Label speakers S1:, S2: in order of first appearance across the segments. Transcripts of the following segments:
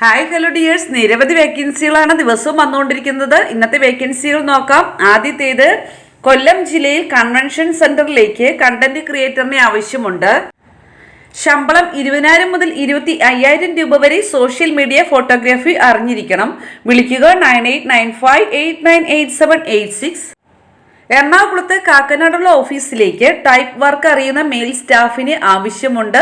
S1: Hi hello dears നിരവധി വേക്കൻസികളാണ് ദിവസവും വന്നുകൊണ്ടിരിക്കുന്നത്. ഇന്നത്തെ വേക്കൻസികൾ നോക്കാം. ആദ്യത്തേത് കൊല്ലം ജില്ലയിൽ കൺവെൻഷൻ സെന്ററിലേക്ക് കണ്ടന്റ് ക്രിയേറ്ററിനെ ആവശ്യമുണ്ട്. ശമ്പളം ഇരുപതിനായിരം മുതൽ ഇരുപത്തി അയ്യായിരം രൂപ വരെ സോഷ്യൽ മീഡിയ ഫോട്ടോഗ്രാഫി അറിഞ്ഞിരിക്കണം. വിളിക്കുക nine eight nine five eight nine eight seven eight six എറണാകുളത്ത് കാക്കനാടുള്ള ഓഫീസിലേക്ക് ടൈപ്പ് വർക്ക് അറിയുന്ന മെയിൽ സ്റ്റാഫിന് ആവശ്യമുണ്ട്.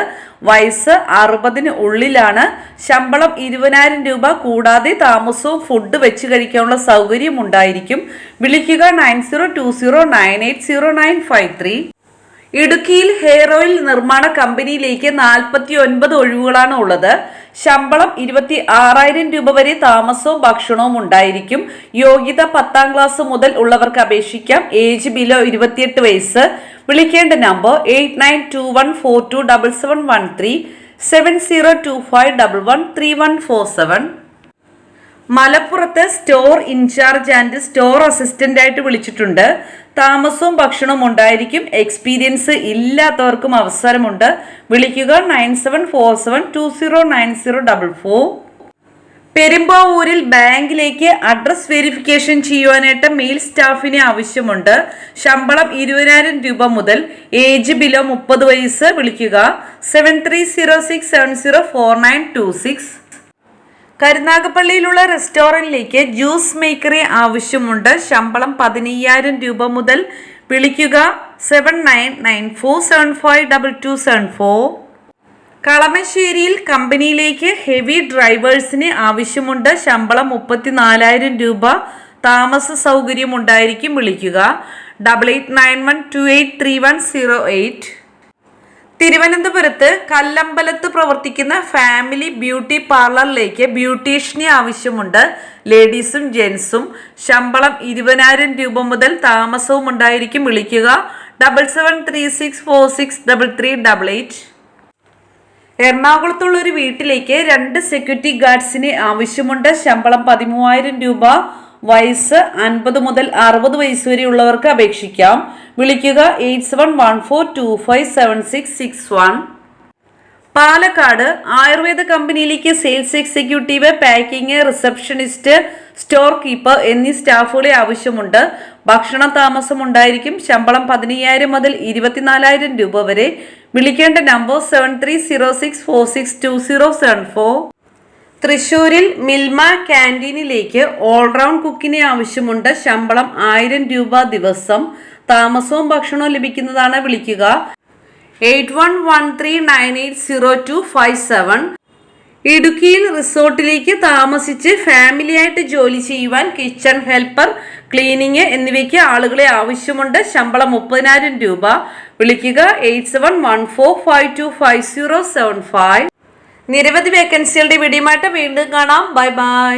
S1: വയസ്സ് അറുപതിന് ഉള്ളിലാണ്. ശമ്പളം ഇരുപതിനായിരം രൂപ കൂടാതെ താമസവും ഫുഡ് വെച്ച് കഴിക്കാനുള്ള സൗകര്യം ഉണ്ടായിരിക്കും. വിളിക്കുക nine zero two zero nine eight zero nine five three. ഇടുക്കിയിൽ ഹെയർ ഓയിൽ നിർമ്മാണ കമ്പനിയിലേക്ക് നാൽപ്പത്തി ഒൻപത് ഒഴിവുകളാണ് ഉള്ളത്. ശമ്പളം ഇരുപത്തി ആറായിരം രൂപ വരെ താമസവും ഭക്ഷണവും ഉണ്ടായിരിക്കും. യോഗ്യത പത്താം ക്ലാസ് മുതൽ ഉള്ളവർക്ക് അപേക്ഷിക്കാം. ഏജ് ബിലോ ഇരുപത്തിയെട്ട് വയസ്സ്. വിളിക്കേണ്ട number eight nine two one four two double seven one three seven zero two five double one three one four seven. മലപ്പുറത്ത് store incharge and store assistant ആയിട്ട് വിളിച്ചിട്ടുണ്ട്. താമസവും ഭക്ഷണവും ഉണ്ടായിരിക്കും. എക്സ്പീരിയൻസ് ഇല്ലാത്തവർക്കും അവസരമുണ്ട്. വിളിക്കുക nine seven four seven two zero nine zero double four. പെരുമ്പാവൂരിൽ ബാങ്കിലേക്ക് അഡ്രസ് വെരിഫിക്കേഷൻ ചെയ്യുവാനായിട്ട് മെയിൽ സ്റ്റാഫിനെ ആവശ്യമുണ്ട്. ശമ്പളം ഇരുപതിനായിരം രൂപ മുതൽ ഏജ് ബിലോ മുപ്പത് വയസ്സ് വിളിക്കുക. Seven three zero six seven zero four nine two six. കരുനാഗപ്പള്ളിയിലുള്ള റെസ്റ്റോറന്റിലേക്ക് ജ്യൂസ് മേക്കറി ആവശ്യമുണ്ട്. ശമ്പളം പതിനയ്യായിരം രൂപ മുതൽ വിളിക്കുക. Seven nine nine four seven five double two seven four കളമശ്ശേരിയിൽ കമ്പനിയിലേക്ക് ഹെവി ഡ്രൈവേഴ്സിന് ആവശ്യമുണ്ട്. ശമ്പളം മുപ്പത്തിനാലായിരം രൂപ. താമസ സൗകര്യം ഉണ്ടായിരിക്കും വിളിക്കുക. Double eight nine one two eight three one zero eight തിരുവനന്തപുരത്ത് കല്ലമ്പലത്ത് പ്രവർത്തിക്കുന്ന ഫാമിലി ബ്യൂട്ടി പാർലറിലേക്ക് ബ്യൂട്ടീഷ്യനെ ആവശ്യമുണ്ട്. ലേഡീസും ജെൻസും ശമ്പളം ഇരുപതിനായിരം രൂപ മുതൽ താമസവും ഉണ്ടായിരിക്കും. വിളിക്കുക. Double seven three six four six double three double eight. എറണാകുളത്തുള്ള ഒരു വീട്ടിലേക്ക് രണ്ട് സെക്യൂരിറ്റി ഗാർഡ്സിന് ആവശ്യമുണ്ട്. ശമ്പളം പതിമൂവായിരം രൂപ. വയസ്സ് അൻപത് മുതൽ അറുപത് വയസ്സ് വരെയുള്ളവർക്ക് അപേക്ഷിക്കാം. വിളിക്കുക eight seven one four two five seven six six one. Palakkad Ayurveda കമ്പനിയിലേക്ക് sales executive packing receptionist store keeper എന്നീ സ്റ്റാഫുകളെ ആവശ്യമുണ്ട്. ഭക്ഷണ താമസം ഉണ്ടായിരിക്കും ശമ്പളം പതിനയ്യായിരം മുതൽ ഇരുപത്തിനാലായിരം രൂപ വരെ. വിളിക്കേണ്ട number seven three zero six four six two zero seven four. തൃശൂരിൽ മിൽമ ക്യാന്റീനിലേക്ക് ഓൾറൗണ്ട് കുക്കിനെ ആവശ്യമുണ്ട്. ശമ്പളം ആയിരം രൂപ ദിവസം. താമസവും ഭക്ഷണവും ലഭിക്കുന്നതാണ് വിളിക്കുക. Eight one one three nine eight zero two five seven. ഇടുക്കിയിൽ റിസോർട്ടിലേക്ക് താമസിച്ച് ഫാമിലിയായിട്ട് ജോലി ചെയ്യുവാൻ കിച്ചൺ ഹെൽപ്പർ ക്ലീനിങ് എന്നിവയ്ക്ക് ആളുകളെ ആവശ്യമുണ്ട്. ശമ്പളം മുപ്പതിനായിരം രൂപ. വിളിക്കുക. Eight seven one four five two five zero seven five. നിരവധി വേക്കൻസികളുടെ വീഡിയോ വീണ്ടും കാണാം. Bye bye